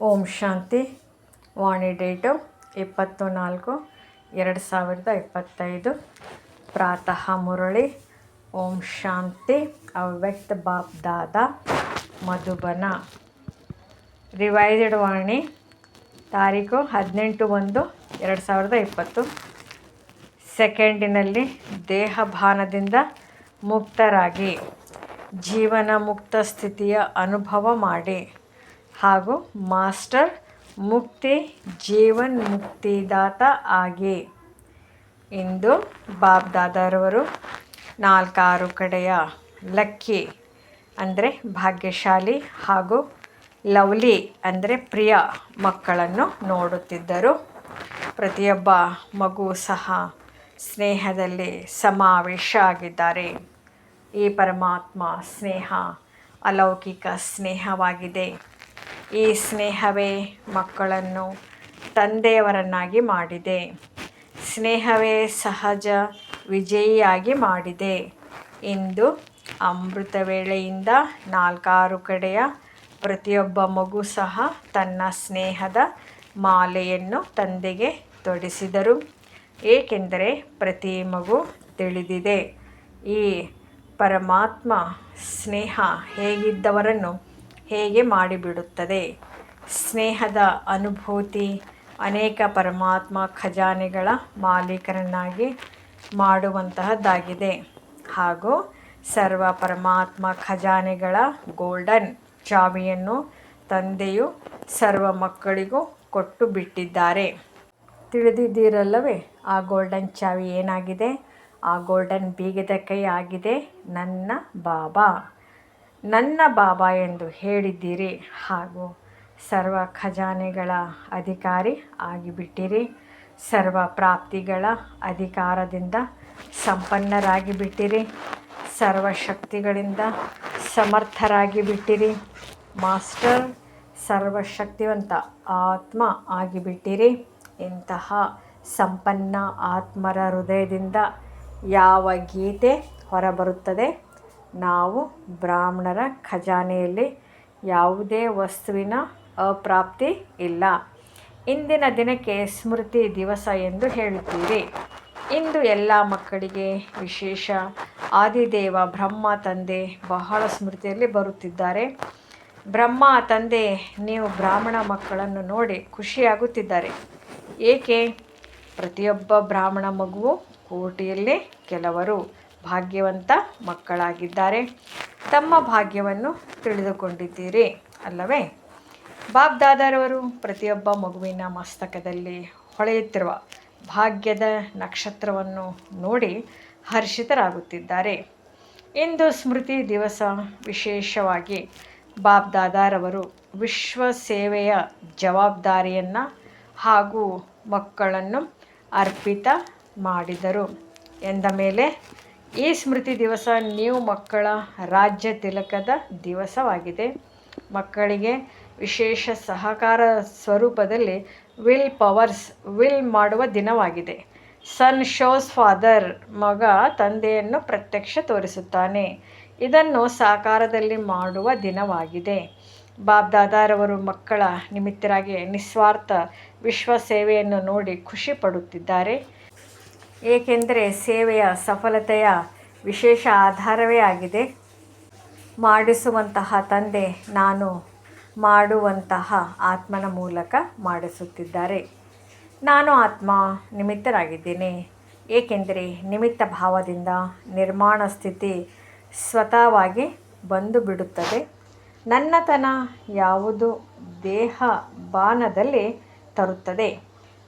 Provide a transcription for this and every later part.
ಓಂ ಶಾಂತಿ. ವಾಣಿ date ಇಪ್ಪತ್ತು ನಾಲ್ಕು ಎರಡು ಸಾವಿರದ ಇಪ್ಪತ್ತೈದು. ಪ್ರಾತಃ ಮುರಳಿ, ಓಂ ಶಾಂತಿ, ಅವ್ಯಕ್ತ ಬಾಪ್ ದಾದ, ಮಧುಬನ. ರಿವೈಸ್ಡ್ ವಾಣಿ, ತಾರೀಕು ಹದಿನೆಂಟು ಒಂದು, ಎರಡು ಸಾವಿರದ ಇಪ್ಪತ್ತು. ಸೆಕೆಂಡಿನಲ್ಲಿ ದೇಹಭಾನದಿಂದ ಮುಕ್ತರಾಗಿ, ಜೀವನ ಮುಕ್ತ ಸ್ಥಿತಿಯ ಅನುಭವ ಮಾಡಿ. ಹಾಗೂ ಮಾಸ್ಟರ್ ಮುಕ್ತಿ ಜೀವನ್ ಮುಕ್ತಿದಾತ ಆಗಿ. ಇಂದು ಬಾಬ್ ದಾದಾರವರು ನಾಲ್ಕಾರು ಕಡೆಯ ಲಕ್ಕಿ ಅಂದರೆ ಭಾಗ್ಯಶಾಲಿ ಹಾಗೂ ಲವ್ಲಿ ಅಂದರೆ ಪ್ರಿಯ ಮಕ್ಕಳನ್ನು ನೋಡುತ್ತಿದ್ದರು. ಪ್ರತಿಯೊಬ್ಬ ಮಗು ಸಹ ಸ್ನೇಹದಲ್ಲಿ ಸಮಾವೇಶ ಆಗಿದ್ದಾರೆ. ಈ ಪರಮಾತ್ಮ ಸ್ನೇಹ ಅಲೌಕಿಕ ಸ್ನೇಹವಾಗಿದೆ. ಈ ಸ್ನೇಹವೇ ಮಕ್ಕಳನ್ನು ತಂದೆಯವರನ್ನಾಗಿ ಮಾಡಿದೆ. ಸ್ನೇಹವೇ ಸಹಜ ವಿಜಯಿಯಾಗಿ ಮಾಡಿದೆ. ಇಂದು ಅಮೃತ ವೇಳೆಯಿಂದ ನಾಲ್ಕಾರು ಕಡೆಯ ಪ್ರತಿಯೊಬ್ಬ ಮಗು ಸಹ ತನ್ನ ಸ್ನೇಹದ ಮಾಲೆಯನ್ನು ತಂದೆಗೆ ತೊಡಿಸಿದರು. ಏಕೆಂದರೆ ಪ್ರತಿ ಮಗು ತಿಳಿದಿದೆ. ಈ ಪರಮಾತ್ಮ ಸ್ನೇಹ ಹೇಗಿದ್ದವರನ್ನು ಹೇಗೆ ಮಾಡಿಬಿಡುತ್ತದೆ? ಸ್ನೇಹದ ಅನುಭೂತಿ ಅನೇಕ ಪರಮಾತ್ಮ ಖಜಾನೆಗಳ ಮಾಲೀಕರನ್ನಾಗಿ ಮಾಡುವಂತಹದ್ದಾಗಿದೆ. ಹಾಗೂ ಸರ್ವ ಪರಮಾತ್ಮ ಖಜಾನೆಗಳ ಗೋಲ್ಡನ್ ಚಾವಿಯನ್ನು ತಂದೆಯು ಸರ್ವ ಮಕ್ಕಳಿಗೂ ಕೊಟ್ಟು ಬಿಟ್ಟಿದ್ದಾರೆ ತಿಳಿದಿದ್ದೀರಲ್ಲವೇ, ಆ ಗೋಲ್ಡನ್ ಚಾವಿ ಏನಾಗಿದೆ? ಆ ಗೋಲ್ಡನ್ ಬೀಗದ ಕೈ ಆಗಿದೆ ನನ್ನ ಬಾಬಾ. ನನ್ನ ಬಾಬಾ ಎಂದು ಹೇಳಿದ್ದೀರಿ. ಹಾಗೂ ಸರ್ವ ಖಜಾನೆಗಳ ಅಧಿಕಾರಿ ಆಗಿಬಿಟ್ಟಿರಿ. ಸರ್ವ ಪ್ರಾಪ್ತಿಗಳ ಅಧಿಕಾರದಿಂದ ಸಂಪನ್ನರಾಗಿ ಬಿಟ್ಟಿರಿ ಸರ್ವಶಕ್ತಿಗಳಿಂದ ಸಮರ್ಥರಾಗಿ ಬಿಟ್ಟಿರಿ ಮಾಸ್ಟರ್ ಸರ್ವಶಕ್ತಿವಂತ ಆತ್ಮ ಆಗಿಬಿಟ್ಟಿರಿ. ಇಂತಹ ಸಂಪನ್ನ ಆತ್ಮರ ಹೃದಯದಿಂದ ಯಾವ ಗೀತೆ ಹೊರಬರುತ್ತದೆ? ನಾವು ಬ್ರಾಹ್ಮಣರ ಖಜಾನೆಯಲ್ಲಿ ಯಾವುದೇ ವಸ್ತುವಿನ ಅಪ್ರಾಪ್ತಿ ಇಲ್ಲ. ಇಂದಿನ ದಿನಕ್ಕೆ ಸ್ಮೃತಿ ದಿವಸ ಎಂದು ಹೇಳುತ್ತೀರಿ. ಇಂದು ಎಲ್ಲ ಮಕ್ಕಳಿಗೆ ವಿಶೇಷ ಆದಿದೇವ ಬ್ರಹ್ಮ ತಂದೆ ಬಹಳ ಸ್ಮೃತಿಯಲ್ಲಿ ಬರುತ್ತಿದ್ದಾರೆ. ಬ್ರಹ್ಮ ತಂದೆ, ನೀವು ಬ್ರಾಹ್ಮಣ ಮಕ್ಕಳನ್ನು ನೋಡಿ ಖುಷಿಯಾಗುತ್ತಿದ್ದಾರೆ. ಏಕೆ? ಪ್ರತಿಯೊಬ್ಬ ಬ್ರಾಹ್ಮಣ ಮಗುವು ಕೋಟಿಯಲ್ಲಿ ಕೆಲವರು. ಭಾಗ್ಯವಂತ ಮಕ್ಕಳಾಗಿದ್ದಾರೆ. ತಮ್ಮ ಭಾಗ್ಯವನ್ನು ತಿಳಿದುಕೊಂಡಿದ್ದೀರಿ, ಅಲ್ಲವೇ? ಬಾಬ್ ದಾದಾರವರು ಪ್ರತಿಯೊಬ್ಬ ಮಗುವಿನ ಮಸ್ತಕದಲ್ಲಿ ಹೊಳೆಯುತ್ತಿರುವ ಭಾಗ್ಯದ ನಕ್ಷತ್ರವನ್ನು ನೋಡಿ ಹರ್ಷಿತರಾಗುತ್ತಿದ್ದಾರೆ. ಇಂದು ಸ್ಮೃತಿ ದಿವಸ ವಿಶೇಷವಾಗಿ ಬಾಬ್ ದಾದಾರವರು ವಿಶ್ವ ಸೇವೆಯ ಜವಾಬ್ದಾರಿಯನ್ನು ಹಾಗೂ ಮಕ್ಕಳನ್ನು ಅರ್ಪಿತ ಮಾಡಿದರು. ಎಂದ ಮೇಲೆ ಈ ಸ್ಮೃತಿ ದಿವಸ ನೀವು ಮಕ್ಕಳ ರಾಜ್ಯ ತಿಲಕದ ದಿವಸವಾಗಿದೆ. ಮಕ್ಕಳಿಗೆ ವಿಶೇಷ ಸಹಕಾರ ಸ್ವರೂಪದಲ್ಲಿ ವಿಲ್ ಪವರ್ಸ್, ವಿಲ್ ಮಾಡುವ ದಿನವಾಗಿದೆ. ಸನ್ ಶೋಸ್ ಫಾದರ್, ಮಗ ತಂದೆಯನ್ನು ಪ್ರತ್ಯಕ್ಷ ತೋರಿಸುತ್ತಾನೆ. ಇದನ್ನು ಸಾಕಾರದಲ್ಲಿ ಮಾಡುವ ದಿನವಾಗಿದೆ. ಬಾಬ್ ದಾದಾರವರು ಮಕ್ಕಳ ನಿಮಿತ್ತರಾಗಿ ನಿಸ್ವಾರ್ಥ ವಿಶ್ವ ಸೇವೆಯನ್ನು ನೋಡಿ ಖುಷಿ ಪಡುತ್ತಿದ್ದಾರೆ. ಏಕೆಂದರೆ ಸೇವೆಯ ಸಫಲತೆಯ ವಿಶೇಷ ಆಧಾರವೇ ಆಗಿದೆ. ಮಾಡಿಸುವಂತಹ ತಂದೆ ನಾನು ಮಾಡುವಂತಹ ಆತ್ಮನ ಮೂಲಕ ಮಾಡಿಸುತ್ತಿದ್ದಾರೆ. ನಾನು ಆತ್ಮ ನಿಮಿತ್ತರಾಗಿದ್ದೇನೆ. ಏಕೆಂದರೆ ನಿಮಿತ್ತ ಭಾವದಿಂದ ನಿರ್ಮಾಣ ಸ್ಥಿತಿ ಸ್ವತಃವಾಗಿ ಬಂದು ಬಿಡುತ್ತದೆ. ನನ್ನತನ ಯಾವುದು ದೇಹ ಬಾನದಲ್ಲಿ ತರುತ್ತದೆ.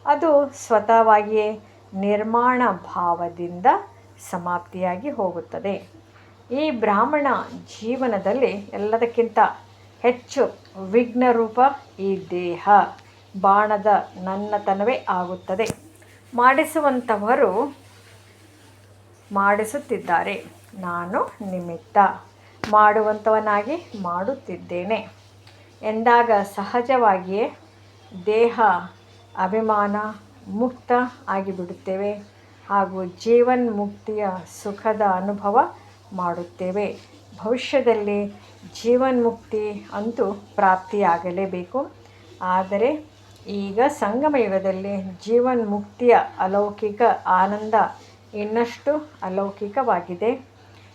ಅದು ಸ್ವತಃವಾಗಿಯೇ ನಿರ್ಮಾಣ ಭಾವದಿಂದ ಸಮಾಪ್ತಿಯಾಗಿ ಹೋಗುತ್ತದೆ. ಈ ಬ್ರಾಹ್ಮಣ ಜೀವನದಲ್ಲಿ ಎಲ್ಲದಕ್ಕಿಂತ ಹೆಚ್ಚು ವಿಘ್ನರೂಪ ಈ ದೇಹ. ಬಾಣದ ನನ್ನತನವೇ ಆಗುತ್ತದೆ. ಮಾಡಿಸುವಂಥವರು ಮಾಡಿಸುತ್ತಿದ್ದಾರೆ. ನಾನು ನಿಮಿತ್ತ ಮಾಡುವಂಥವನಾಗಿ ಮಾಡುತ್ತಿದ್ದೇನೆ. ಎಂದಾಗ ಸಹಜವಾಗಿಯೇ ದೇಹ, ಅಭಿಮಾನ ಮುಕ್ತ ಆಗಿಬಿಡುತ್ತೇವೆ ಹಾಗೂ ಜೀವನ್ ಮುಕ್ತಿಯ ಸುಖದ ಅನುಭವ ಮಾಡುತ್ತೇವೆ. ಭವಿಷ್ಯದಲ್ಲಿ ಜೀವನ್ಮುಕ್ತಿ ಅಂತೂ ಪ್ರಾಪ್ತಿಯಾಗಲೇಬೇಕು. ಆದರೆ ಈಗ ಸಂಗಮ ಯುಗದಲ್ಲಿ ಜೀವನ್ಮುಕ್ತಿಯ ಅಲೌಕಿಕ ಆನಂದ ಇನ್ನಷ್ಟು ಅಲೌಕಿಕವಾಗಿದೆ.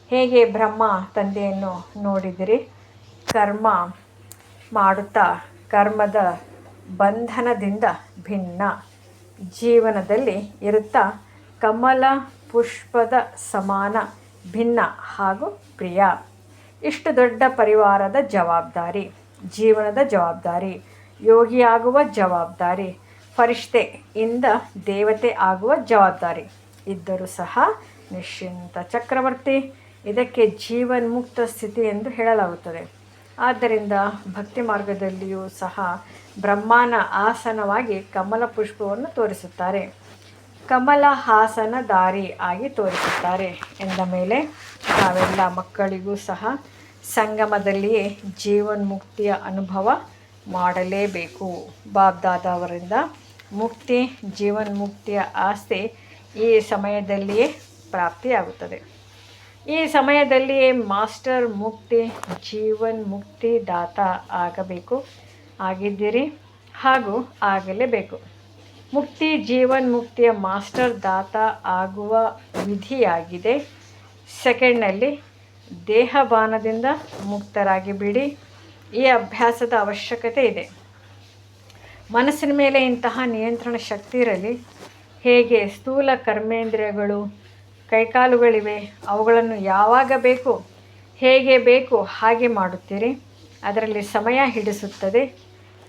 ಹೇಗೆ ಬ್ರಹ್ಮ ತಂದೆಯನ್ನು ನೋಡಿದಿರಿ? ಕರ್ಮ ಮಾಡುತ್ತಾ ಕರ್ಮದ ಬಂಧನದಿಂದ ಭಿನ್ನ. ಜೀವನದಲ್ಲಿ ಇರುತ್ತಾ ಕಮಲ ಪುಷ್ಪದ ಸಮಾನ, ಭಿನ್ನ ಹಾಗೂ ಪ್ರಿಯ. ಇಷ್ಟು ದೊಡ್ಡ ಪರಿವಾರದ ಜವಾಬ್ದಾರಿ, ಜೀವನದ ಜವಾಬ್ದಾರಿ, ಯೋಗಿಯಾಗುವ ಜವಾಬ್ದಾರಿ ಫರಿಷ್ಠೆ ಇಂದ ದೇವತೆ ಆಗುವ ಜವಾಬ್ದಾರಿ. ಇದ್ದರೂ ಸಹ ನಿಶ್ಚಿಂತ ಚಕ್ರವರ್ತಿ, ಇದಕ್ಕೆ ಜೀವನ್ಮುಕ್ತ ಸ್ಥಿತಿ ಎಂದು ಹೇಳಲಾಗುತ್ತದೆ. ಆದ್ದರಿಂದ ಭಕ್ತಿ ಮಾರ್ಗದಲ್ಲಿಯೂ ಸಹ ಬ್ರಹ್ಮನ ಆಸನವಾಗಿ ಕಮಲ ಪುಷ್ಪವನ್ನು ತೋರಿಸುತ್ತಾರೆ. ಕಮಲ ಹಾಸನ ದಾರಿ ಆಗಿ ತೋರಿಸುತ್ತಾರೆ. ಎಂದ ಮೇಲೆ ನಾವೆಲ್ಲ ಮಕ್ಕಳಿಗೂ ಸಹ ಸಂಗಮದಲ್ಲಿಯೇ ಜೀವನ್ಮುಕ್ತಿಯ ಅನುಭವ ಮಾಡಲೇಬೇಕು. ಬಾಬ್ದಾದವರಿಂದ ಮುಕ್ತಿ, ಜೀವನ್ಮುಕ್ತಿಯ ಆಸ್ತಿ ಈ ಸಮಯದಲ್ಲಿಯೇ ಪ್ರಾಪ್ತಿಯಾಗುತ್ತದೆ. ಈ ಸಮಯದಲ್ಲಿ ಮಾಸ್ಟರ್ ಮುಕ್ತಿ, ಜೀವನ್ ಮುಕ್ತಿ ದಾತ ಆಗಬೇಕು, ಆಗಿದ್ದೀರಿ ಹಾಗೂ ಆಗಲೇಬೇಕು. ಮುಕ್ತಿ, ಜೀವನ್ ಮುಕ್ತಿಯ ಮಾಸ್ಟರ್ ದಾತ ಆಗುವ ವಿಧಿಯಾಗಿದೆ. ಸೆಕೆಂಡ್ನಲ್ಲಿ ದೇಹಬಾನದಿಂದ ಮುಕ್ತರಾಗಿ ಬಿಡಿ ಈ ಅಭ್ಯಾಸದ ಅವಶ್ಯಕತೆ ಇದೆ. ಮನಸ್ಸಿನ ಮೇಲೆ ಇಂತಹ ನಿಯಂತ್ರಣ ಶಕ್ತಿ ಇರಲಿ. ಹೇಗೆ ಸ್ಥೂಲ ಕರ್ಮೇಂದ್ರಿಯಗಳು ಕೈಕಾಲುಗಳಿವೆ, ಅವುಗಳನ್ನು ಯಾವಾಗ ಬೇಕು, ಹೇಗೆ ಬೇಕು, ಹಾಗೆ ಮಾಡುತ್ತೀರಿ. ಅದರಲ್ಲಿ ಸಮಯ ಹಿಡಿಸುತ್ತದೆ.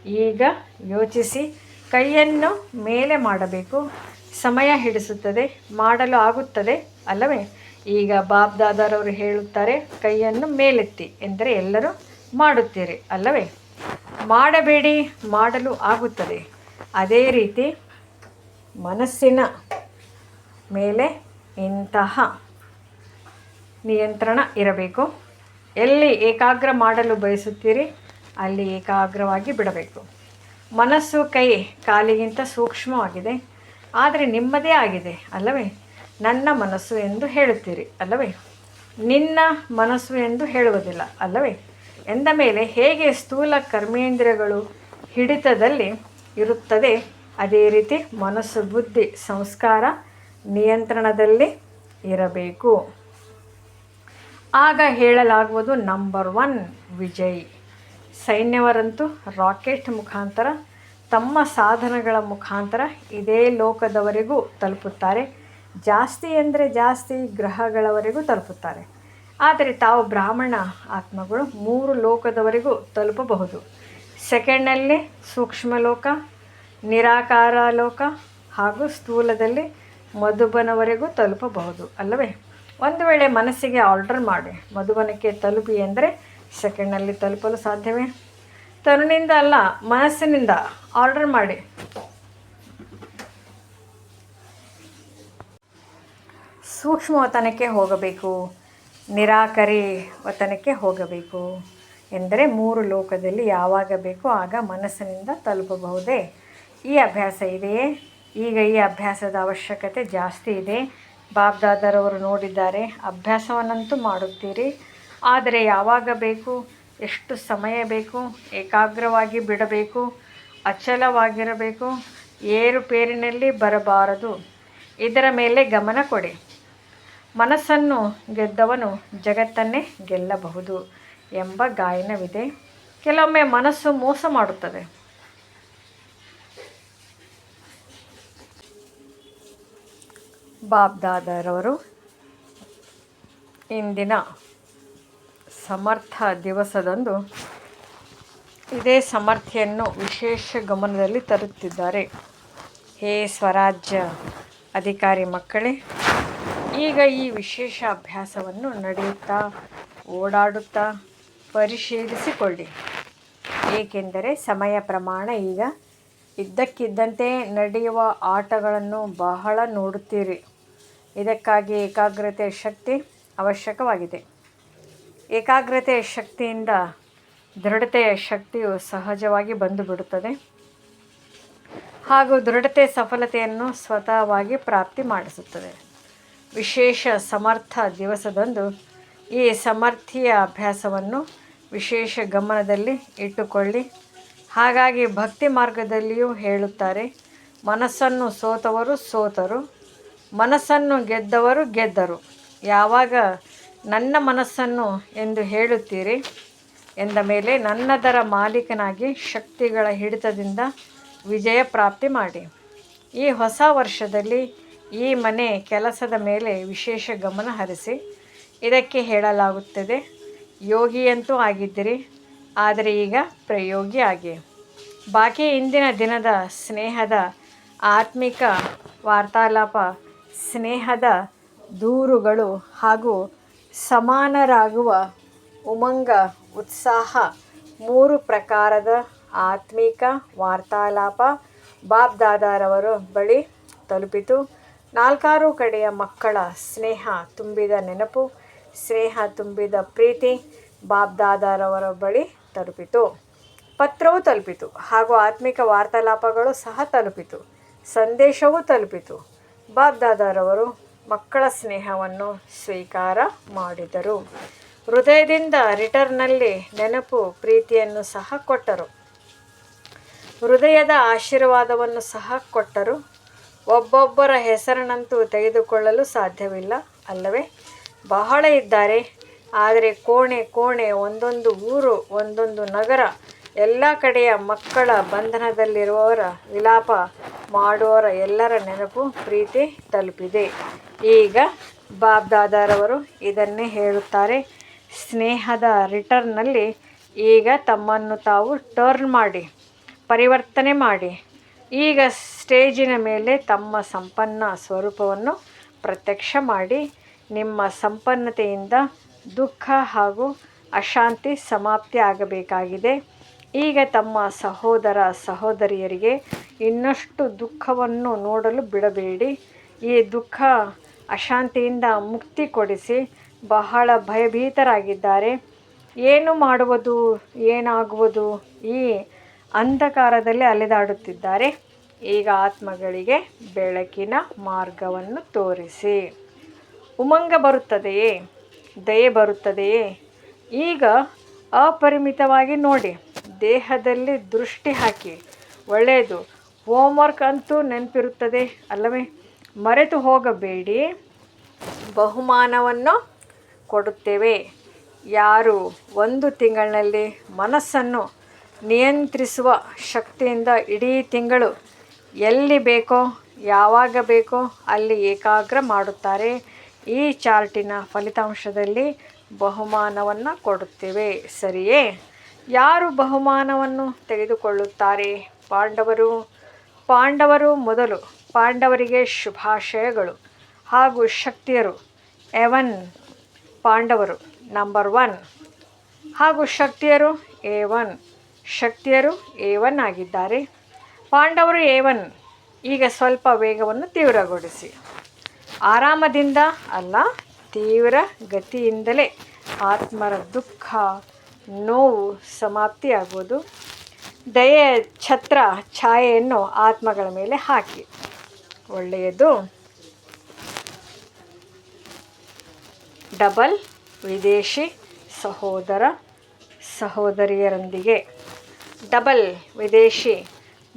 ಈಗ ಯೋಚಿಸಿ, ಕೈಯನ್ನು ಮೇಲೆ ಮಾಡಬೇಕು. ಸಮಯ ಹಿಡಿಸುತ್ತದೆ, ಮಾಡಲು ಆಗುತ್ತದೆ ಅಲ್ಲವೇ? ಈಗ ಬಾಬ್ ದಾದಾರವರು ಹೇಳುತ್ತಾರೆ, ಕೈಯನ್ನು ಮೇಲೆತ್ತಿ ಎಂದರೆ ಎಲ್ಲರೂ ಮಾಡುತ್ತೀರಿ ಅಲ್ಲವೇ? ಮಾಡಬೇಡಿ, ಮಾಡಲು ಆಗುತ್ತದೆ. ಅದೇ ರೀತಿ ಮನಸ್ಸಿನ ಮೇಲೆ ಇಂತಹ ನಿಯಂತ್ರಣ ಇರಬೇಕು. ಎಲ್ಲಿ ಏಕಾಗ್ರ ಮಾಡಲು ಬಯಸುತ್ತೀರಿ, ಅಲ್ಲಿ ಏಕಾಗ್ರವಾಗಿ ಬಿಡಬೇಕು. ಮನಸ್ಸು ಕೈ ಕಾಲಿಗಿಂತ ಸೂಕ್ಷ್ಮವಾಗಿದೆ. ಆದರೆ ನಿಮ್ಮದೇ ಆಗಿದೆ, ಅಲ್ಲವೇ? ನನ್ನ ಮನಸ್ಸು ಎಂದು ಹೇಳುತ್ತೀರಿ, ಅಲ್ಲವೇ? ನಿನ್ನ ಮನಸ್ಸು ಎಂದು ಹೇಳುವುದಿಲ್ಲ, ಅಲ್ಲವೇ? ಎಂದ ಮೇಲೆ ಹೇಗೆ ಸ್ಥೂಲ ಕರ್ಮೇಂದ್ರಿಯಗಳು ಹಿಡಿತದಲ್ಲಿ ಇರುತ್ತದೆ, ಅದೇ ರೀತಿ ಮನಸ್ಸು ಬುದ್ಧಿ ಸಂಸ್ಕಾರ ನಿಯಂತ್ರಣದಲ್ಲಿ ಇರಬೇಕು. ಆಗ ಹೇಳಲಾಗುವುದು ನಂಬರ್ ಒನ್ ವಿಜಯ್. ಸೈನ್ಯವರಂತೂ ರಾಕೆಟ್ ಮುಖಾಂತರ, ತಮ್ಮ ಸಾಧನಗಳ ಮುಖಾಂತರ ಇದೇ ಲೋಕದವರೆಗೂ ತಲುಪುತ್ತಾರೆ. ಜಾಸ್ತಿ ಅಂದರೆ ಜಾಸ್ತಿ ಗ್ರಹಗಳವರೆಗೂ ತಲುಪುತ್ತಾರೆ. ಆದರೆ ತಾವು ಬ್ರಾಹ್ಮಣ ಆತ್ಮಗಳು ಮೂರು ಲೋಕದವರೆಗೂ ತಲುಪಬಹುದು. ಸೆಕೆಂಡಲ್ಲಿ ಸೂಕ್ಷ್ಮ ಲೋಕ ನಿರಾಕಾರ ಲೋಕ ಹಾಗೂ ಸ್ಥೂಲದಲ್ಲಿ ಮಧುಬನವರೆಗೂ ತಲುಪಬಹುದು. ಅಲ್ಲವೇ? ಒಂದು ವೇಳೆ ಮನಸ್ಸಿಗೆ ಆರ್ಡರ್ ಮಾಡಿ. ಮಧುಬನಕ್ಕೆ ತಲುಪಿ ಎಂದರೆ ಸೆಕೆಂಡ್ನಲ್ಲಿ ತಲುಪಲು ಸಾಧ್ಯವೇ? ತನ್ನಿಂದ ಅಲ್ಲ, ಮನಸ್ಸಿನಿಂದ ಆರ್ಡರ್ ಮಾಡಿ. ಸೂಕ್ಷ್ಮ ವತನಕ್ಕೆ ಹೋಗಬೇಕು. ನಿರಾಕರಿ ವತನಕ್ಕೆ ಹೋಗಬೇಕು ಎಂದರೆ ಮೂರು ಲೋಕದಲ್ಲಿ ಯಾವಾಗ ಬೇಕೋ ಆಗ ಮನಸ್ಸಿನಿಂದ ತಲುಪಬಹುದೇ? ಈ ಅಭ್ಯಾಸ ಇದೆಯೇ? ಈಗ ಈ ಅಭ್ಯಾಸದ ಅವಶ್ಯಕತೆ ಜಾಸ್ತಿ ಇದೆ. ಬಾಬ್ದಾದರವರು ನೋಡಿದ್ದಾರೆ, ಅಭ್ಯಾಸವನ್ನಂತೂ ಮಾಡುತ್ತೀರಿ. ಆದರೆ ಯಾವಾಗ ಬೇಕು? ಎಷ್ಟು ಸಮಯ ಬೇಕು? ಏಕಾಗ್ರವಾಗಿ ಬಿಡಬೇಕು? ಅಚಲವಾಗಿರಬೇಕು? ಏರುಪೇರಿನಲ್ಲಿ ಬರಬಾರದು. ಇದರ ಮೇಲೆ ಗಮನ ಕೊಡಿ. ಮನಸ್ಸನ್ನು ಗೆದ್ದವನು ಜಗತ್ತನ್ನೇ ಗೆಲ್ಲಬಹುದು ಎಂಬ ಗಾಯನವಿದೆ. ಕೆಲವೊಮ್ಮೆ ಮನಸ್ಸು ಮೋಸ ಮಾಡುತ್ತದೆ. ಬಾಬ್ದಾದರವರು ಇಂದಿನ ಸಮರ್ಥ ದಿವಸದಂದು ಇದೇ ಸಮರ್ಥೆಯನ್ನು ವಿಶೇಷ ಗಮನದಲ್ಲಿ ತರುತ್ತಿದ್ದಾರೆ. ಹೇ ಸ್ವರಾಜ್ಯ ಅಧಿಕಾರಿ ಮಕ್ಕಳೇ, ಈಗ ಈ ವಿಶೇಷ ಅಭ್ಯಾಸವನ್ನು ನಡೆಯುತ್ತಾ ಓಡಾಡುತ್ತಾ ಪರಿಶೀಲಿಸಿಕೊಳ್ಳಿ. ಏಕೆಂದರೆ ಸಮಯ ಪ್ರಮಾಣ ಈಗ ಇದ್ದಕ್ಕಿದ್ದಂತೆ ನಡೆಯುವ ಆಟಗಳನ್ನು ಬಹಳ ನೋಡುತ್ತೀರಿ. ಇದಕ್ಕಾಗಿ ಏಕಾಗ್ರತೆ ಶಕ್ತಿ ಅವಶ್ಯಕವಾಗಿದೆ. ಏಕಾಗ್ರತೆಯ ಶಕ್ತಿಯಿಂದ ದೃಢತೆಯ ಶಕ್ತಿಯು ಸಹಜವಾಗಿ ಬಂದುಬಿಡುತ್ತದೆ. ಹಾಗೂ ದೃಢತೆ ಸಫಲತೆಯನ್ನು ಸ್ವತಃವಾಗಿ ಪ್ರಾಪ್ತಿ ಮಾಡಿಸುತ್ತದೆ. ವಿಶೇಷ ಸಮರ್ಥ ದಿವಸದಂದು ಈ ಸಮರ್ಥಿಯ ಅಭ್ಯಾಸವನ್ನು ವಿಶೇಷ ಗಮನದಲ್ಲಿ ಇಟ್ಟುಕೊಳ್ಳಿ. ಹಾಗಾಗಿ ಭಕ್ತಿ ಮಾರ್ಗದಲ್ಲಿಯೂ ಹೇಳುತ್ತಾರೆ, ಮನಸ್ಸನ್ನು ಸೋತವರು ಸೋತರು ಮನಸ್ಸನ್ನು ಗೆದ್ದವರು ಗೆದ್ದರು. ಯಾವಾಗ ನನ್ನ ಮನಸ್ಸನ್ನು ಎಂದು ಹೇಳುತ್ತೀರಿ? ಎಂದ ಮೇಲೆ ನನ್ನದರ ಮಾಲೀಕನಾಗಿ ಶಕ್ತಿಗಳ ಹಿಡಿತದಿಂದ ವಿಜಯ ಪ್ರಾಪ್ತಿ ಮಾಡಿ. ಈ ಹೊಸ ವರ್ಷದಲ್ಲಿ ಈ ಮನೆ ಕೆಲಸದ ಮೇಲೆ ವಿಶೇಷ ಗಮನ ಹರಿಸಿ. ಇದಕ್ಕೆ ಹೇಳಲಾಗುತ್ತದೆ, ಯೋಗಿಯಂತೂ ಆಗಿದ್ದಿರಿ, ಆದರೆ ಈಗ ಪ್ರಯೋಗಿ ಆಗಿ. ಬಾಕಿ ಇಂದಿನ ದಿನದ ಸ್ನೇಹದ ಆತ್ಮಿಕ ವಾರ್ತಾಲಾಪ ಸ್ನೇಹದ ದೂರುಗಳು ಹಾಗೂ ಸಮಾನರಾಗುವ ಉಮಂಗ, ಉತ್ಸಾಹ, ಮೂರು ಪ್ರಕಾರದ ಆತ್ಮೀಕ ವಾರ್ತಾಲಾಪ ಬಾಬ್ ದಾದಾರವರು ಬಳಿ ತಲುಪಿತು. ನಾಲ್ಕಾರು ಕಡೆಯ ಮಕ್ಕಳ ಸ್ನೇಹ ತುಂಬಿದ ನೆನಪು, ಸ್ನೇಹ ತುಂಬಿದ ಪ್ರೀತಿ ಬಾಬ್ ದಾದಾರವರ ಬಳಿ ತಲುಪಿತು. ಪತ್ರವು ತಲುಪಿತು ಹಾಗೂ ಆತ್ಮಿಕ ವಾರ್ತಾಲಾಪಗಳು ಸಹ ತಲುಪಿತು. ಸಂದೇಶವೂ ತಲುಪಿತು. ಬಾಬ್ ದಾದಾರವರು ಮಕ್ಕಳ ಸ್ನೇಹವನ್ನು ಸ್ವೀಕಾರ ಮಾಡಿದರು. ಹೃದಯದಿಂದ ರಿಟರ್ನಲ್ಲಿ ನೆನಪು ಪ್ರೀತಿಯನ್ನು ಸಹ ಕೊಟ್ಟರು. ಹೃದಯದ ಆಶೀರ್ವಾದವನ್ನು ಸಹ ಕೊಟ್ಟರು. ಒಬ್ಬೊಬ್ಬರ ಹೆಸರನ್ನಂತೂ ತೆಗೆದುಕೊಳ್ಳಲು ಸಾಧ್ಯವಿಲ್ಲ ಅಲ್ಲವೇ? ಬಹಳ ಇದ್ದಾರೆ. ಆದರೆ ಕೋಣೆ ಕೋಣೆ, ಒಂದೊಂದು ಊರು, ಒಂದೊಂದು ನಗರ ಎಲ್ಲ ಕಡೆಯ ಮಕ್ಕಳ ಬಂಧನದಲ್ಲಿರುವವರ ವಿಲಾಪ ಮಾಡುವವರ ಎಲ್ಲರ ನೆನಪು ಪ್ರೀತಿ ತಲುಪಿದೆ. ಈಗ ಬಾಬ್ ದಾದಾರವರು ಇದನ್ನೇ ಹೇಳುತ್ತಾರೆ. ಸ್ನೇಹದ ರಿಟರ್ನಲ್ಲಿ ಈಗ ತಮ್ಮನ್ನು ತಾವು ಟರ್ನ್ ಮಾಡಿ, ಪರಿವರ್ತನೆ ಮಾಡಿ. ಈಗ ಸ್ಟೇಜಿನ ಮೇಲೆ ತಮ್ಮ ಸಂಪನ್ನ ಸ್ವರೂಪವನ್ನು ಪ್ರತ್ಯಕ್ಷ ಮಾಡಿ, ನಿಮ್ಮ ಸಂಪನ್ನತೆಯಿಂದ ದುಃಖ ಹಾಗೂ ಅಶಾಂತಿ ಸಮಾಪ್ತಿ ಆಗಬೇಕಾಗಿದೆ ಈಗ ತಮ್ಮ ಸಹೋದರ ಸಹೋದರಿಯರಿಗೆ ಇನ್ನಷ್ಟು ದುಃಖವನ್ನು ನೋಡಲು ಬಿಡಬೇಡಿ. ಈ ದುಃಖ ಅಶಾಂತಿಯಿಂದ ಮುಕ್ತಿ ಕೊಡಿಸಿ ಬಹಳ ಭಯಭೀತರಾಗಿದ್ದಾರೆ. ಏನು ಮಾಡುವುದು, ಏನಾಗುವುದು ಈ ಅಂಧಕಾರದಲ್ಲಿ ಅಲೆದಾಡುತ್ತಿದ್ದಾರೆ. ಈಗ ಆತ್ಮಗಳಿಗೆ ಬೆಳಕಿನ ಮಾರ್ಗವನ್ನು ತೋರಿಸಿ. ಉಮಂಗ ಬರುತ್ತದೆಯೇ? ದಯೆ ಬರುತ್ತದೆಯೇ? ಈಗ ಅಪರಿಮಿತವಾಗಿ ನೋಡಿ. ದೇಹದಲ್ಲಿ ದೃಷ್ಟಿ ಹಾಕಿ. ಒಳ್ಳೆಯದು. ಹೋಮ್ವರ್ಕ್ ಅಂತೂ ನೆನಪಿರುತ್ತದೆ ಅಲ್ಲವೇ? ಮರೆತು ಹೋಗಬೇಡಿ. ಬಹುಮಾನವನ್ನು ಕೊಡುತ್ತೇವೆ. ಯಾರು ಒಂದು ತಿಂಗಳಿನಲ್ಲಿ ಮನಸ್ಸನ್ನು ನಿಯಂತ್ರಿಸುವ ಶಕ್ತಿಯಿಂದ ಇಡೀ ತಿಂಗಳು ಎಲ್ಲಿ ಬೇಕೋ, ಯಾವಾಗ ಬೇಕೋ ಅಲ್ಲಿ ಏಕಾಗ್ರ ಮಾಡುತ್ತಾರೆ. ಈ ಚಾರ್ಟಿನ ಫಲಿತಾಂಶದಲ್ಲಿ ಬಹುಮಾನವನ್ನು ಕೊಡುತ್ತೇವೆ. ಸರಿಯೇ? ಯಾರು ಬಹುಮಾನವನ್ನು ತೆಗೆದುಕೊಳ್ಳುತ್ತಾರೆ? ಪಾಂಡವರು ಪಾಂಡವರು ಮೊದಲು, ಪಾಂಡವರಿಗೆ ಶುಭಾಶಯಗಳು. ಹಾಗೂ ಶಕ್ತಿಯರು ಎವನ್ ಪಾಂಡವರು, ನಂಬರ್ ಒನ್. ಹಾಗೂ ಶಕ್ತಿಯರು ಎ ಒನ್ ಶಕ್ತಿಯರು ಎ ಒನ್ ಆಗಿದ್ದಾರೆ. ಪಾಂಡವರು ಎ ಒನ್ ಈಗ ಸ್ವಲ್ಪ ವೇಗವನ್ನು ತೀವ್ರಗೊಳಿಸಿ. ಆರಾಮದಿಂದ ಅಲ್ಲ, ತೀವ್ರ ಗತಿಯಿಂದಲೇ ಆತ್ಮರ ದುಃಖ ನೋವು ಸಮಾಪ್ತಿಯಾಗುವುದು ದಯೆಯ ಛತ್ರ, ಛಾಯೆಯನ್ನು ಆತ್ಮಗಳ ಮೇಲೆ ಹಾಕಿ. ಒಳ್ಳೆಯದು. ಡಬಲ್ ವಿದೇಶಿ ಸಹೋದರ ಸಹೋದರಿಯರೊಂದಿಗೆ. ಡಬಲ್ ವಿದೇಶಿ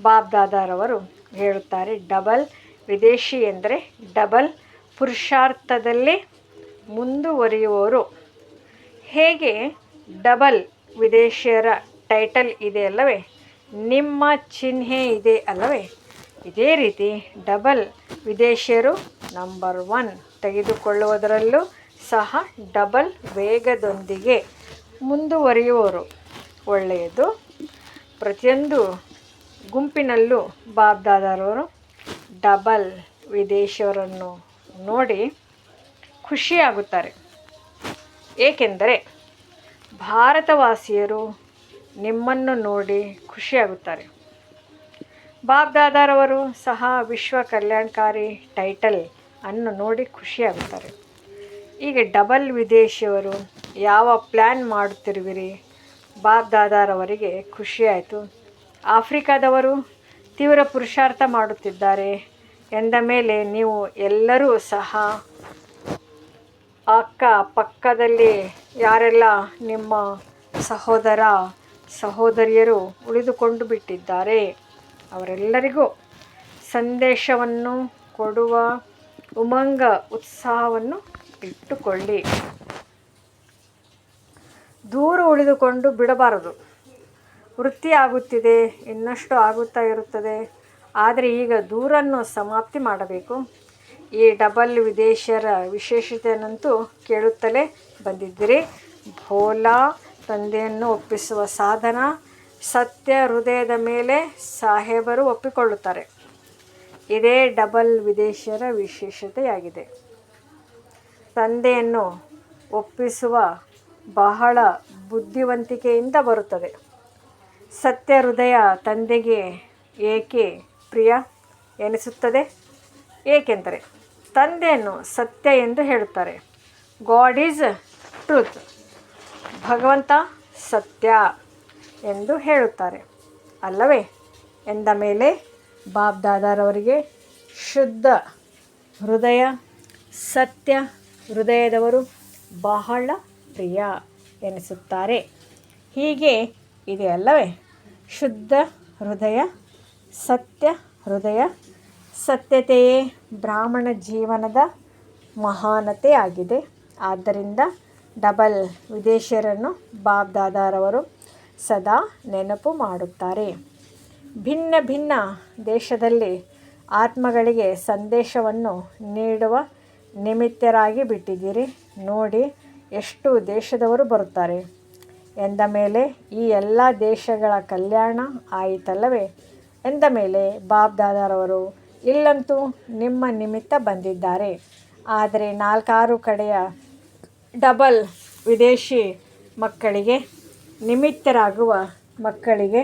ಬಾಬ್ ದಾದಾರವರು ಹೇಳುತ್ತಾರೆ, ಡಬಲ್ ವಿದೇಶಿ ಎಂದರೆ ಡಬಲ್ ಪುರುಷಾರ್ಥದಲ್ಲಿ ಮುಂದುವರಿಯುವವರು. ಹೇಗೆ? ಡಬಲ್ ವಿದೇಶಿಯರ ಟೈಟಲ್ ಇದೆ ಅಲ್ಲವೇ? ನಿಮ್ಮ ಚಿಹ್ನೆ ಇದೆ ಅಲ್ಲವೇ? ಇದೇ ರೀತಿ ಡಬಲ್ ವಿದೇಶಿಯರು ನಂಬರ್ ಒನ್ ತೆಗೆದುಕೊಳ್ಳುವುದರಲ್ಲೂ ಸಹ ಡಬಲ್ ವೇಗದೊಂದಿಗೆ ಮುಂದುವರಿಯುವರು. ಒಳ್ಳೆಯದು. ಪ್ರತಿಯೊಂದು ಗುಂಪಿನಲ್ಲೂ ಬಾಬ್ದಾದರವರು ಡಬಲ್ ವಿದೇಶಿಯರನ್ನು ನೋಡಿ ಖುಷಿಯಾಗುತ್ತಾರೆ. ಏಕೆಂದರೆ ಭಾರತವಾಸಿಯರು ನಿಮ್ಮನ್ನು ನೋಡಿ ಖುಷಿಯಾಗುತ್ತಾರೆ. ಬಾಬ್ ದಾದಾರವರು ಸಹ ವಿಶ್ವ ಕಲ್ಯಾಣಕಾರಿ ಟೈಟಲ್ ಅನ್ನು ನೋಡಿ ಖುಷಿಯಾಗುತ್ತಾರೆ. ಈಗ ಡಬಲ್ ವಿದೇಶಿಯವರು ಯಾವ ಪ್ಲ್ಯಾನ್ ಮಾಡುತ್ತಿರುವಿರಿ? ಬಾಬ್ ದಾದಾರವರಿಗೆ ಖುಷಿಯಾಯಿತು. ಆಫ್ರಿಕಾದವರು ತೀವ್ರ ಪುರುಷಾರ್ಥ ಮಾಡುತ್ತಿದ್ದಾರೆ. ಎಂದ ಮೇಲೆ ನೀವು ಎಲ್ಲರೂ ಸಹ ಅಕ್ಕ ಪಕ್ಕದಲ್ಲಿ ಯಾರೆಲ್ಲ ನಿಮ್ಮ ಸಹೋದರ, ಸಹೋದರಿಯರು ಉಳಿದುಕೊಂಡು ಬಿಟ್ಟಿದ್ದಾರೆ, ಅವರೆಲ್ಲರಿಗೂ ಸಂದೇಶವನ್ನು ಕೊಡುವ ಉಮಂಗ ಉತ್ಸಾಹವನ್ನು ಇಟ್ಟುಕೊಳ್ಳಿ. ದೂರ ಉಳಿದುಕೊಂಡು ಬಿಡಬಾರದು. ವೃತ್ತಿ ಆಗುತ್ತಿದೆ, ಇನ್ನಷ್ಟು ಆಗುತ್ತಾ ಇರುತ್ತದೆ. ಆದರೆ ಈಗ ದೂರನ್ನು ಸಮಾಪ್ತಿ ಮಾಡಬೇಕು. ಈ ಡಬಲ್ ವಿದೇಶಿಯರ ವಿಶೇಷತೆಯನ್ನಂತೂ ಕೇಳುತ್ತಲೇ ಬಂದಿದ್ದಿರಿ. ಭೋಲಾ ತಂದೆಯನ್ನು ಒಪ್ಪಿಸುವ ಸಾಧನ ಸತ್ಯ ಹೃದಯದ ಮೇಲೆ ಸಾಹೇಬರು ಒಪ್ಪಿಕೊಳ್ಳುತ್ತಾರೆ. ಇದೇ ಡಬಲ್ ವಿದೇಶಿಯರ ವಿಶೇಷತೆಯಾಗಿದೆ. ತಂದೆಯನ್ನು ಒಪ್ಪಿಸುವ ಬಹಳ ಬುದ್ಧಿವಂತಿಕೆಯಿಂದ ಬರುತ್ತದೆ. ಸತ್ಯ ಹೃದಯ ತಂದೆಗೆ ಏಕೆ ಪ್ರಿಯ ಎನಿಸುತ್ತದೆ? ಏಕೆಂದರೆ ತಂದೆಯನ್ನು ಸತ್ಯ ಎಂದು ಹೇಳುತ್ತಾರೆ. ಗಾಡ್ ಈಸ್ ಟ್ರೂತ್ ಭಗವಂತ ಸತ್ಯ ಎಂದು ಹೇಳುತ್ತಾರೆ. ಅಲ್ಲವೇ? ಎಂದ ಮೇಲೆ ಬಾಬ್ ದಾದಾರವರಿಗೆ ಶುದ್ಧ ಹೃದಯ, ಸತ್ಯ ಹೃದಯದವರು ಬಹಳ ಪ್ರಿಯ ಎನಿಸುತ್ತಾರೆ. ಹೀಗೆ ಇದೆ ಅಲ್ಲವೇ? ಶುದ್ಧ ಹೃದಯ, ಸತ್ಯ ಹೃದಯ ಸತ್ಯತೆಯೇ ಬ್ರಾಹ್ಮಣ ಜೀವನದ ಮಹಾನತೆ ಆಗಿದೆ ಆದ್ದರಿಂದ ಡಬಲ್ ವಿದೇಶಿಯರನ್ನು ಬಾಬ್ ದಾದಾರವರು ಸದಾ ನೆನಪು ಮಾಡುತ್ತಾರೆ. ಭಿನ್ನ ಭಿನ್ನ ದೇಶದಲ್ಲಿ ಆತ್ಮಗಳಿಗೆ ಸಂದೇಶವನ್ನು ನೀಡುವ ನಿಮಿತ್ತರಾಗಿ ಬಿಟ್ಟಿದ್ದೀರಿ. ನೋಡಿ ಎಷ್ಟು ದೇಶದವರು ಬರುತ್ತಾರೆ. ಎಂದ ಮೇಲೆ ಈ ಎಲ್ಲ ದೇಶಗಳ ಕಲ್ಯಾಣ ಆಯಿತಲ್ಲವೇ? ಎಂದ ಮೇಲೆ ಬಾಬ್ ದಾದಾರವರು ಇಲ್ಲಂತೂ ನಿಮ್ಮ ನಿಮಿತ್ತ ಬಂದಿದ್ದಾರೆ. ಆದರೆ ನಾಲ್ಕಾರು ಕಡೆಯ ಡಬಲ್ ವಿದೇಶಿ ಮಕ್ಕಳಿಗೆ, ನಿಮಿತ್ತರಾಗುವ ಮಕ್ಕಳಿಗೆ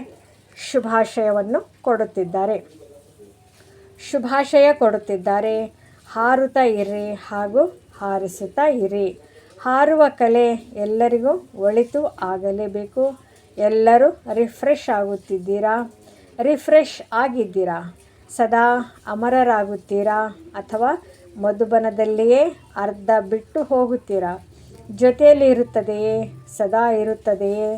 ಶುಭಾಶಯವನ್ನು ಕೊಡುತ್ತಿದ್ದಾರೆ. ಶುಭಾಶಯ ಕೊಡುತ್ತಿದ್ದಾರೆ. ಹಾರುತ್ತಾ ಇರಿ ಹಾಗೂ ಹಾರಿಸುತ್ತಾ ಇರಿ ಹಾರುವ ಕಲೆ ಎಲ್ಲರಿಗೂ ಒಳಿತು ಆಗಲೇಬೇಕು. ಎಲ್ಲರೂ ರಿಫ್ರೆಶ್ ಆಗುತ್ತಿದ್ದೀರಾ? ರಿಫ್ರೆಶ್ ಆಗಿದ್ದೀರಾ? ಸದಾ ಅಮರರಾಗುತ್ತೀರಾ ಅಥವಾ ಮಧುಬನದಲ್ಲಿಯೇ ಅರ್ಧ ಬಿಟ್ಟು ಹೋಗುತ್ತೀರಾ? ಜೊತೆಯಲ್ಲಿ ಇರುತ್ತದೆಯೇ? ಸದಾ ಇರುತ್ತದೆಯೇ?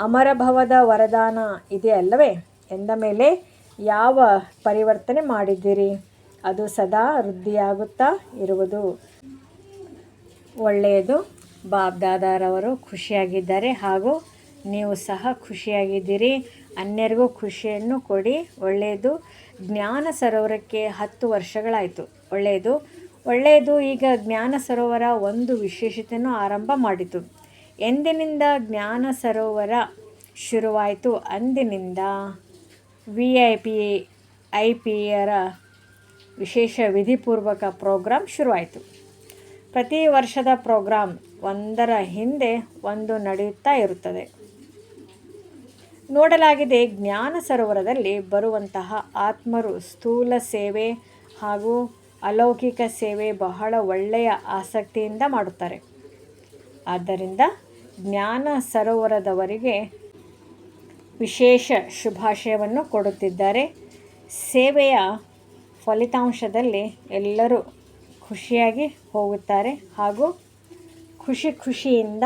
ಅಮರಭವದ ವರದಾನ ಇದೆ ಅಲ್ಲವೇ? ಎಂದ ಮೇಲೆ ಯಾವ ಪರಿವರ್ತನೆ ಮಾಡಿದ್ದೀರಿ? ಅದು ಸದಾ ವೃದ್ಧಿಯಾಗುತ್ತಾ ಇರುವುದು. ಒಳ್ಳೆಯದು. ಬಾಬ್ ದಾದಾರವರು ಖುಷಿಯಾಗಿದ್ದಾರೆ ಹಾಗೂ ನೀವು ಸಹ ಖುಷಿಯಾಗಿದ್ದೀರಿ. ಅನ್ಯರಿಗೂ ಖುಷಿಯನ್ನು ಕೊಡಿ. ಒಳ್ಳೆಯದು. ಜ್ಞಾನ ಸರೋವರಕ್ಕೆ ಹತ್ತು ವರ್ಷಗಳಾಯಿತು. ಒಳ್ಳೆಯದು ಒಳ್ಳೆಯದು ಈಗ ಜ್ಞಾನ ಸರೋವರ ಒಂದು ವಿಶೇಷತೆಯನ್ನು ಆರಂಭ ಮಾಡಿತು. ಎಂದಿನಿಂದ ಜ್ಞಾನ ಸರೋವರ ಶುರುವಾಯಿತು? ಅಂದಿನಿಂದ ವಿ ಐ ಪಿ ಐ ಪಿಯರ ವಿಶೇಷ ವಿಧಿಪೂರ್ವಕ ಪ್ರೋಗ್ರಾಮ್ ಶುರುವಾಯಿತು. ಪ್ರತಿ ವರ್ಷದ ಪ್ರೋಗ್ರಾಮ್ ಒಂದರ ಹಿಂದೆ ಒಂದು ನಡೆಯುತ್ತಾ ಇರುತ್ತದೆ. ನೋಡಲಾಗಿದೆ, ಜ್ಞಾನ ಸರೋವರದಲ್ಲಿ ಬರುವಂತಹ ಆತ್ಮರು ಸ್ಥೂಲ ಸೇವೆ ಹಾಗೂ ಅಲೌಕಿಕ ಸೇವೆ ಬಹಳ ಒಳ್ಳೆಯ ಆಸಕ್ತಿಯಿಂದ ಮಾಡುತ್ತಾರೆ. ಆದ್ದರಿಂದ ಜ್ಞಾನ ಸರೋವರದವರಿಗೆ ವಿಶೇಷ ಶುಭಾಶಯವನ್ನು ಕೊಡುತ್ತಿದ್ದಾರೆ. ಸೇವೆಯ ಫಲಿತಾಂಶದಲ್ಲಿ ಎಲ್ಲರೂ ಖುಷಿಯಾಗಿ ಹೋಗುತ್ತಾರೆ ಹಾಗೂ ಖುಷಿ ಖುಷಿಯಿಂದ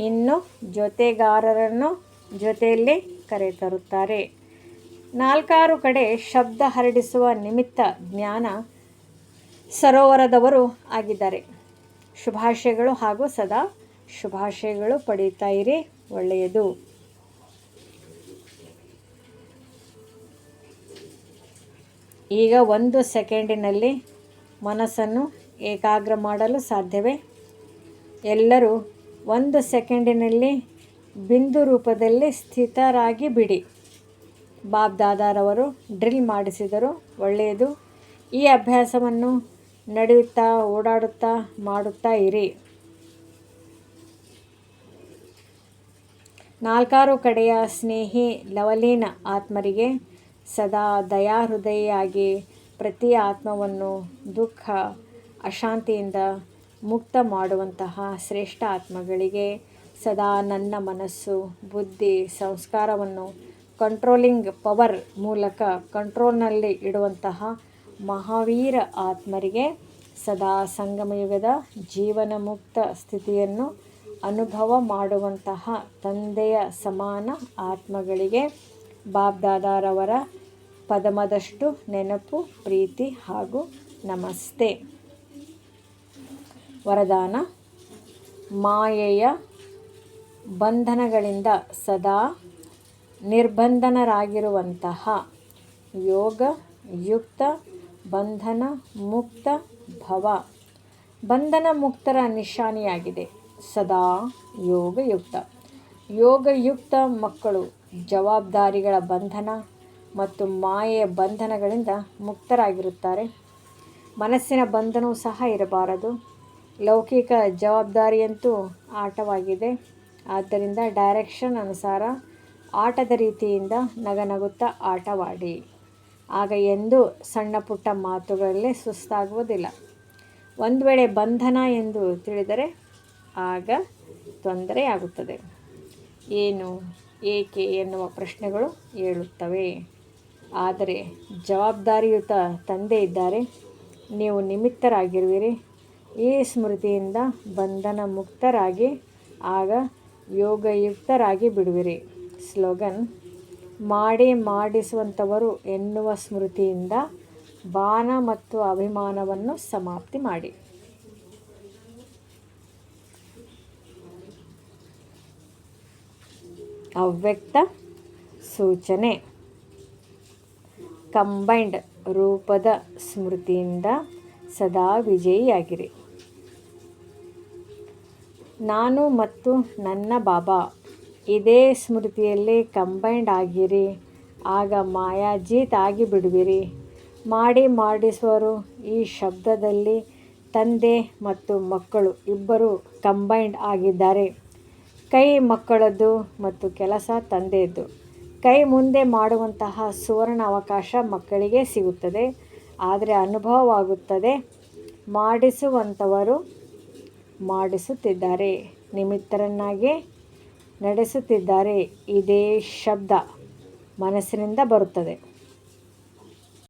ಇನ್ನು ಜೊತೆಗಾರರನ್ನು ಜೊತೆಯಲ್ಲಿ ಕರೆತರುತ್ತಾರೆ ನಾಲ್ಕಾರು ಕಡೆ ಶಬ್ದ ಹರಡಿಸುವ ನಿಮಿತ್ತ ಜ್ಞಾನ ಸರೋವರದವರು ಆಗಿದ್ದಾರೆ. ಶುಭಾಶಯಗಳು ಹಾಗೂ ಸದಾ ಶುಭಾಶಯಗಳು ಪಡೀತಾ ಇರಿ, ಒಳ್ಳೆಯದು. ಈಗ ಒಂದು ಸೆಕೆಂಡಿನಲ್ಲಿ ಮನಸ್ಸನ್ನು ಏಕಾಗ್ರ ಮಾಡಲು ಸಾಧ್ಯವೇ? ಎಲ್ಲರೂ ಒಂದು ಸೆಕೆಂಡಿನಲ್ಲಿ ಬಿಂದು ರೂಪದಲ್ಲಿ ಸ್ಥಿತರಾಗಿ ಬಿಡಿ. ಬಾಬ್ ದಾದಾರವರು ಡ್ರಿಲ್ ಮಾಡಿಸಿದರು. ಒಳ್ಳೆಯದು. ಈ ಅಭ್ಯಾಸವನ್ನು ನಡೆಯುತ್ತಾ, ಓಡಾಡುತ್ತಾ, ಮಾಡುತ್ತಾ ಇರಿ. ನಾಲ್ಕಾರು ಕಡೆಯ ಸ್ನೇಹಿ ಲವಲೀನ ಆತ್ಮರಿಗೆ ಸದಾ ದಯಾಹೃದಯಿಯಾಗಿ ಪ್ರತಿ ಆತ್ಮವನ್ನು ದುಃಖ, ಅಶಾಂತಿಯಿಂದ ಮುಕ್ತ ಮಾಡುವಂತಹ ಶ್ರೇಷ್ಠ ಆತ್ಮಗಳಿಗೆ ಸದಾ ನನ್ನ ಮನಸ್ಸು, ಬುದ್ಧಿ, ಸಂಸ್ಕಾರವನ್ನು ಕಂಟ್ರೋಲಿಂಗ್ ಪವರ್ ಮೂಲಕ ಕಂಟ್ರೋಲ್ನಲ್ಲಿ ಇಡುವಂತಹ ಮಹಾವೀರ ಆತ್ಮರಿಗೆ ಸದಾ ಸಂಗಮಯುಗದ ಜೀವನ ಮುಕ್ತ ಸ್ಥಿತಿಯನ್ನು ಅನುಭವ ಮಾಡುವಂತಹ ತಂದೆಯ ಸಮಾನ ಆತ್ಮಗಳಿಗೆ ಬಾಬ್ದಾದಾರವರ ಪದಮದಷ್ಟು ನೆನಪು, ಪ್ರೀತಿ ಹಾಗೂ ನಮಸ್ತೆ. ವರದಾನ, ಮಾಯೆಯ ಬಂಧನಗಳಿಂದ ಸದಾ ನಿರ್ಬಂಧನರಾಗಿರುವಂತಹ ಯೋಗ, ಯುಕ್ತ, ಬಂಧನ ಮುಕ್ತ ಭವ. ಬಂಧನ ಮುಕ್ತರ ನಿಶಾನಿಯಾಗಿದೆ. ಸದಾ ಯೋಗಯುಕ್ತ ಯೋಗಯುಕ್ತ ಮಕ್ಕಳು ಜವಾಬ್ದಾರಿಗಳ ಬಂಧನ ಮತ್ತು ಮಾಯೆಯ ಬಂಧನಗಳಿಂದ ಮುಕ್ತರಾಗಿರುತ್ತಾರೆ. ಮನಸ್ಸಿನ ಬಂಧನವೂ ಸಹ ಇರಬಾರದು. ಲೌಕಿಕ ಜವಾಬ್ದಾರಿಯಂತೂ ಆಟವಾಗಿದೆ. ಆದ್ದರಿಂದ ಡೈರೆಕ್ಷನ್ ಅನುಸಾರ ಆಟದ ರೀತಿಯಿಂದ ನಗನಗುತ್ತಾ ಆಟವಾಡಿ. ಆಗ ಎಂದು ಸಣ್ಣ ಪುಟ್ಟ ಮಾತುಗಳಲ್ಲಿ ಸುಸ್ತಾಗುವುದಿಲ್ಲ. ಒಂದು ವೇಳೆ ಬಂಧನ ಎಂದು ತಿಳಿದರೆ ಆಗ ತೊಂದರೆಯಾಗುತ್ತದೆ. ಏನು, ಏಕೆ ಎನ್ನುವ ಪ್ರಶ್ನೆಗಳು ಏಳುತ್ತವೆ. ಆದರೆ ಜವಾಬ್ದಾರಿಯುತ ತಂದೆ ಇದ್ದಾರೆ. ನೀವು ನಿಮಿತ್ತರಾಗಿರುವಿರಿ. ಈ ಸ್ಮೃತಿಯಿಂದ ಬಂಧನ ಮುಕ್ತರಾಗಿ ಆಗ ಯೋಗಯುಕ್ತರಾಗಿ ಬಿಡುವಿರಿ. ಸ್ಲೋಗನ್, ಮಾಡಿ ಮಾಡಿಸುವಂಥವರು ಎನ್ನುವ ಸ್ಮೃತಿಯಿಂದ ಬಾನ ಮತ್ತು ಅಭಿಮಾನವನ್ನು ಸಮಾಪ್ತಿ ಮಾಡಿ. ಅವ್ಯಕ್ತ ಸೂಚನೆ, ಕಂಬೈಂಡ್ ರೂಪದ ಸ್ಮೃತಿಯಿಂದ ಸದಾ ವಿಜಯಿಯಾಗಿರಿ. ನಾನು ಮತ್ತು ನನ್ನ ಬಾಬಾ. ಇದೇ ಸ್ಮೃತಿಯಲ್ಲಿ ಕಂಬೈಂಡ್ ಆಗಿರಿ. ಆಗ ಮಾಯಾಜೀತ್ ಆಗಿ ಬಿಡುವಿರಿ ಮಾಡಿ ಮಾಡಿಸುವರು ಈ ಶಬ್ದದಲ್ಲಿ ತಂದೆ ಮತ್ತು ಮಕ್ಕಳು ಇಬ್ಬರು ಕಂಬೈಂಡ್ ಆಗಿದ್ದಾರೆ. ಕೈ ಮಕ್ಕಳದ್ದು ಮತ್ತು ಕೆಲಸ ತಂದೆಯದ್ದು. ಕೈ ಮುಂದೆ ಮಾಡುವಂತಹ ಸುವರ್ಣ ಅವಕಾಶ ಮಕ್ಕಳಿಗೆ ಸಿಗುತ್ತದೆ. ಆದರೆ ಅನುಭವವಾಗುತ್ತದೆ. ಮಾಡಿಸುವಂಥವರು ಮಾಡಿಸುತ್ತಿದ್ದಾರೆ. ನಿಮಿತ್ತರನ್ನಾಗಿ ನಡೆಸುತ್ತಿದ್ದಾರೆ. ಇದೇ ಶಬ್ದ ಮನಸ್ಸಿನಿಂದ ಬರುತ್ತದೆ.